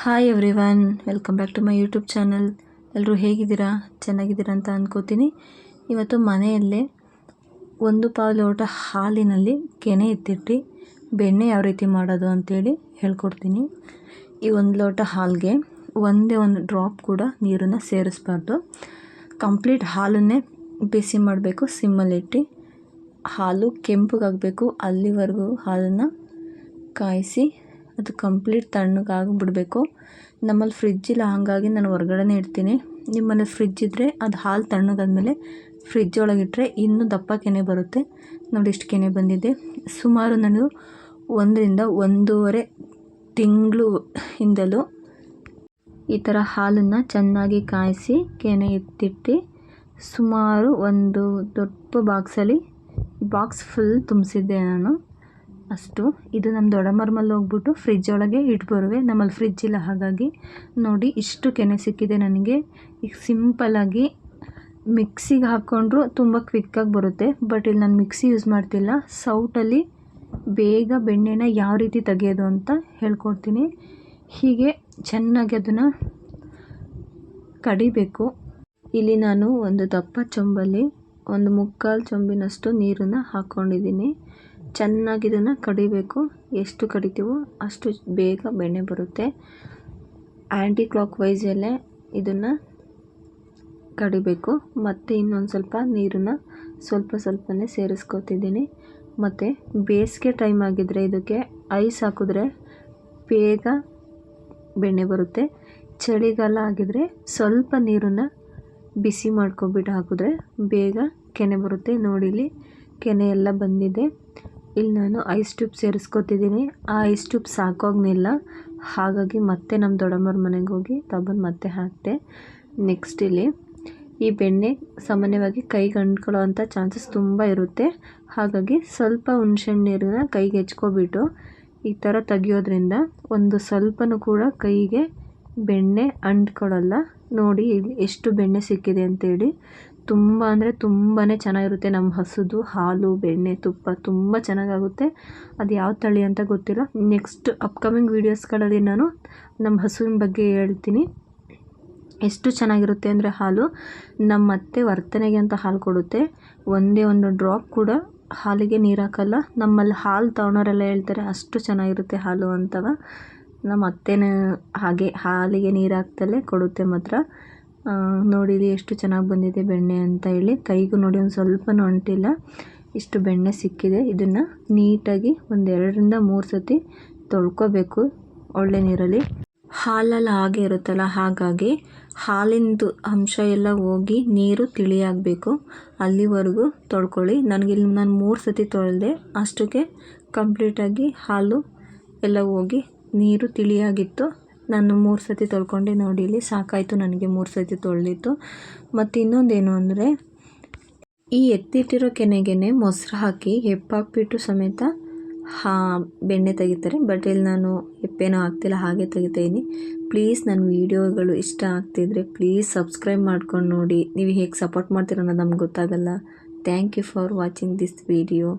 Hi everyone welcome back to my YouTube channel ಎಲ್ಲರೂ ಹೇಗಿದ್ದೀರಾ? ಚೆನ್ನಾಗಿದ್ದೀರಾ ಅಂತ ಅಂದ್ಕೋತೀನಿ ಇವತ್ತು ಮನೆಯಲ್ಲೇ ಒಂದು ಪಾವು ಲೋಟ ಹಾಲಿನಲ್ಲಿ ಕೆನೆ ಎತ್ತಿಟ್ಟು ಬೆಣ್ಣೆ ಯಾವ ರೀತಿ ಮಾಡೋದು ಅಂತೇಳಿ ಹೇಳ್ಕೊಡ್ತೀನಿ. ಈ ಒಂದು ಲೋಟ ಹಾಲಿಗೆ ಒಂದೇ ಒಂದು ಡ್ರಾಪ್ ಕೂಡ ನೀರನ್ನು ಸೇರಿಸ್ಬಾರ್ದು. ಕಂಪ್ಲೀಟ್ ಹಾಲನ್ನೇ ಬಿಸಿ ಮಾಡಬೇಕು ಸಿಮ್ಮಲ್ಲಿಟ್ಟು ಹಾಲು ಕೆಂಪಗಾಗಬೇಕು, ಅಲ್ಲಿವರೆಗೂ ಹಾಲನ್ನು ಕಾಯಿಸಿ ಅದು ಕಂಪ್ಲೀಟ್ ತಣ್ಣಗಾಗಿಬಿಡ್ಬೇಕು. ನಮ್ಮಲ್ಲಿ ಫ್ರಿಜ್ ಇಲ್ಲ ಹಾಗಾಗಿ ನಾನು ಹೊರ್ಗಡೆನೇ ಇಡ್ತೀನಿ. ನಿಮ್ಮಲ್ಲಿ ಫ್ರಿಜ್ ಇದ್ದರೆ ಅದು ಹಾಲು ತಣ್ಣಗಾದ್ಮೇಲೆ ಫ್ರಿಜ್ ಒಳಗಿಟ್ಟರೆ ಇನ್ನೂ ದಪ್ಪ ಕೆನೆ ಬರುತ್ತೆ. ನೋಡಿ ಇಷ್ಟು ಕೆನೆ ಬಂದಿದೆ. ಸುಮಾರು ನಾನು ಒಂದರಿಂದ ಒಂದೂವರೆ ತಿಂಗಳು ಹಿಂದಲೂ ಈ ಥರ ಹಾಲನ್ನು ಚೆನ್ನಾಗಿ ಕಾಯಿಸಿ ಕೆನೆ ಎತ್ತಿಟ್ಟು ಸುಮಾರು ಒಂದು ದೊಡ್ಡ ಬಾಕ್ಸಲ್ಲಿ, ಬಾಕ್ಸ್ ಫುಲ್ ತುಂಬಿಸಿದ್ದೆ ನಾನು. ಅಷ್ಟು. ಇದು ನಮ್ಮ ದೊಡಮರ್ಮಲ್ಲಿ ಹೋಗ್ಬಿಟ್ಟು ಫ್ರಿಜ್ ಒಳಗೆ ಇಟ್ಬರುವೆ ನಮ್ಮಲ್ಲಿ ಫ್ರಿಜ್ ಇಲ್ಲ, ಹಾಗಾಗಿ ನೋಡಿ ಇಷ್ಟು ಕೆನೆ ಸಿಕ್ಕಿದೆ ನನಗೆ. ಈಗ ಸಿಂಪಲ್ಲಾಗಿ ಮಿಕ್ಸಿಗೆ ಹಾಕ್ಕೊಂಡ್ರು ತುಂಬ ಕ್ವಿಕ್ಕಾಗಿ ಬರುತ್ತೆ. ಬಟ್ ಇಲ್ಲಿ ನಾನು ಮಿಕ್ಸಿ ಯೂಸ್ ಮಾಡ್ತಿಲ್ಲ. ಸೌಟಲ್ಲಿ ಬೇಗ ಬೆಣ್ಣೆನ ಯಾವ ರೀತಿ ತೆಗೆಯೋದು ಅಂತ ಹೇಳ್ಕೊಡ್ತೀನಿ. ಹೀಗೆ ಚೆನ್ನಾಗಿ ಅದನ್ನು ಕಡಿಬೇಕು. ಇಲ್ಲಿ ನಾನು ಒಂದು ದಪ್ಪ ಚೊಂಬಲ್ಲಿ ಒಂದು ಮುಕ್ಕಾಲು ಚೊಂಬಿನಷ್ಟು ನೀರನ್ನು ಹಾಕ್ಕೊಂಡಿದ್ದೀನಿ. ಚೆನ್ನಾಗಿ ಇದನ್ನು ಕಡಿಬೇಕು. ಎಷ್ಟು ಕಡಿತೀವೋ ಅಷ್ಟು ಬೇಗ ಬೆಣ್ಣೆ ಬರುತ್ತೆ. ಆ್ಯಂಟಿ ಕ್ಲಾಕ್ ವೈಸಲ್ಲೇ ಇದನ್ನು ಕಡಿಬೇಕು. ಮತ್ತು ಇನ್ನೊಂದು ಸ್ವಲ್ಪ ನೀರನ್ನು ಸ್ವಲ್ಪ ಸ್ವಲ್ಪನೇ ಸೇರಿಸ್ಕೊತಿದ್ದೀನಿ. ಮತ್ತು ಬೇಸಿಗೆ ಟೈಮ್ ಆಗಿದ್ದರೆ ಇದಕ್ಕೆ ಐಸ್ ಹಾಕಿದ್ರೆ ಬೇಗ ಬೆಣ್ಣೆ ಬರುತ್ತೆ. ಚಳಿಗಾಲ ಆಗಿದ್ದರೆ ಸ್ವಲ್ಪ ನೀರನ್ನು ಬಿಸಿ ಮಾಡ್ಕೊಬಿಟ್ಟು ಹಾಕಿದ್ರೆ ಬೇಗ ಕೆನೆ ಬರುತ್ತೆ. ನೋಡಿಲಿ ಕೆನೆ ಎಲ್ಲ ಬಂದಿದೆ. ಇಲ್ಲಿ ನಾನು ಐಸ್ ಟ್ಯೂಬ್ ಸೇರಿಸ್ಕೊತಿದ್ದೀನಿ. ಆ ಐಸ್ ಟ್ಯೂಬ್ ಸಾಕಾಗ್ನಿಲ್ಲ. ಹಾಗಾಗಿ ಮತ್ತೆ ನಮ್ಮ ದೊಡ್ಡಮ್ಮರ ಮನೆಗೆ ಹೋಗಿ ತಗೊಂಡು ಮತ್ತೆ ಹಾಕಿದೆ ನೆಕ್ಸ್ಟ್ ಇಲ್ಲಿ ಈ ಬೆಣ್ಣೆ ಸಾಮಾನ್ಯವಾಗಿ ಕೈಗೆ ಅಂಟ್ಕೊಳ್ಳೋ ಅಂಥ ಚಾನ್ಸಸ್ ತುಂಬ ಇರುತ್ತೆ. ಹಾಗಾಗಿ ಸ್ವಲ್ಪ ಹುಣ್ಸೆಹಣ್ಣು ನೀರನ್ನ ಕೈಗೆ ಹೆಚ್ಕೊಬಿಟ್ಟು ಈ ಥರ ತೆಗಿಯೋದ್ರಿಂದ ಒಂದು ಸ್ವಲ್ಪನೂ ಕೂಡ ಕೈಗೆ ಬೆಣ್ಣೆ ಅಂಟ್ಕೊಳ್ಳಲ್ಲ. ನೋಡಿ ಎಷ್ಟು ಬೆಣ್ಣೆ ಸಿಕ್ಕಿದೆ ಅಂತೇಳಿ. ತುಂಬ ಅಂದರೆ ತುಂಬಾ ಚೆನ್ನಾಗಿರುತ್ತೆ ನಮ್ಮ ಹಸುದು. ಹಾಲು, ಬೆಣ್ಣೆ, ತುಪ್ಪ ತುಂಬ ಚೆನ್ನಾಗಾಗುತ್ತೆ. ಅದು ಯಾವ ತಳಿ ಅಂತ ಗೊತ್ತಿಲ್ಲ. ನೆಕ್ಸ್ಟ್ ಅಪ್ಕಮಿಂಗ್ ವೀಡಿಯೋಸ್ಗಳಲ್ಲಿ ನಾನು ನಮ್ಮ ಹಸುವಿನ ಬಗ್ಗೆ ಹೇಳ್ತೀನಿ. ಎಷ್ಟು ಚೆನ್ನಾಗಿರುತ್ತೆ ಅಂದರೆ ಹಾಲು ನಮ್ಮ ಅತ್ತೆ ವರ್ತನೆಗೆ ಅಂತ ಹಾಲು ಕೊಡುತ್ತೆ. ಒಂದೇ ಒಂದು ಡ್ರಾಪ್ ಕೂಡ ಹಾಲಿಗೆ ನೀರು ಹಾಕಲ್ಲ. ನಮ್ಮಲ್ಲಿ ಹಾಲು ತಗೊಳೋರೆಲ್ಲ ಹೇಳ್ತಾರೆ ಅಷ್ಟು ಚೆನ್ನಾಗಿರುತ್ತೆ ಹಾಲು ಅಂತವ. ನಮ್ಮ ಅತ್ತೆನೇ ಹಾಗೆ ಹಾಲಿಗೆ ನೀರು ಹಾಕ್ತಲೇ ಕೊಡುತ್ತೆ ಮಾತ್ರ. ನೋಡಿ ಎಷ್ಟು ಚೆನ್ನಾಗಿ ಬಂದಿದೆ ಬೆಣ್ಣೆ ಅಂತ ಹೇಳಿ. ಕೈಗೂ ನೋಡಿ ಒಂದು ಸ್ವಲ್ಪನೂ ಅಂಟಿಲ್ಲ. ಇಷ್ಟು ಬೆಣ್ಣೆ ಸಿಕ್ಕಿದೆ. ಇದನ್ನು ನೀಟಾಗಿ ಒಂದು ಎರಡರಿಂದ ಮೂರು ಸತಿ ತೊಳ್ಕೊಬೇಕು ಒಳ್ಳೆ ನೀರಲ್ಲಿ. ಹಾಲಲ್ಲಿ ಹಾಗೆ ಇರುತ್ತಲ್ಲ, ಹಾಗಾಗಿ ಹಾಲಿಂದು ಅಂಶ ಎಲ್ಲ ಹೋಗಿ ನೀರು ತಿಳಿಯಾಗಬೇಕು. ಅಲ್ಲಿವರೆಗೂ ತೊಳ್ಕೊಳ್ಳಿ. ನನಗೆ ಇಲ್ಲಿ ನಾನು ಮೂರು ಸತಿ ತೊಳೆದೆ. ಅಷ್ಟಕ್ಕೆ ಕಂಪ್ಲೀಟಾಗಿ ಹಾಲು ಎಲ್ಲ ಹೋಗಿ ನೀರು ತಿಳಿಯಾಗಿತ್ತು. ನಾನು ಮೂರು ಸತಿ ತೊಳ್ಕೊಂಡೆ ನೋಡಿ ಇಲ್ಲಿ. ಸಾಕಾಯಿತು, ನನಗೆ ಮೂರು ಸತಿ ತೊಳೆದಿತ್ತು. ಮತ್ತು ಇನ್ನೊಂದೇನು ಅಂದರೆ, ಈ ಎತ್ತಿಟ್ಟಿರೋ ಕೆನೆಗೆ ಮೊಸರು ಹಾಕಿ ಹೆಪ್ಪಾಕ್ಬಿಟ್ಟು ಸಮೇತ ಹಾ, ಬೆಣ್ಣೆ ತೆಗಿತಾರೆ. ಬಟ್ ಇಲ್ಲಿ ನಾನು ಹೆಪ್ಪೇನೂ ಹಾಕ್ತಿಲ್ಲ, ಹಾಗೆ ತೆಗಿತಾಯಿದ್ದೀನಿ ಪ್ಲೀಸ್ ನನ್ನ ವೀಡಿಯೋಗಳು ಇಷ್ಟ ಆಗ್ತಿದ್ರೆ ಪ್ಲೀಸ್ ಸಬ್ಸ್ಕ್ರೈಬ್ ಮಾಡ್ಕೊಂಡು ನೋಡಿ. ನೀವು ಹೇಗೆ ಸಪೋರ್ಟ್ ಮಾಡ್ತೀರ ಅನ್ನೋದು ನಮ್ಗೆ ಗೊತ್ತಾಗಲ್ಲ. Thank you for watching this video.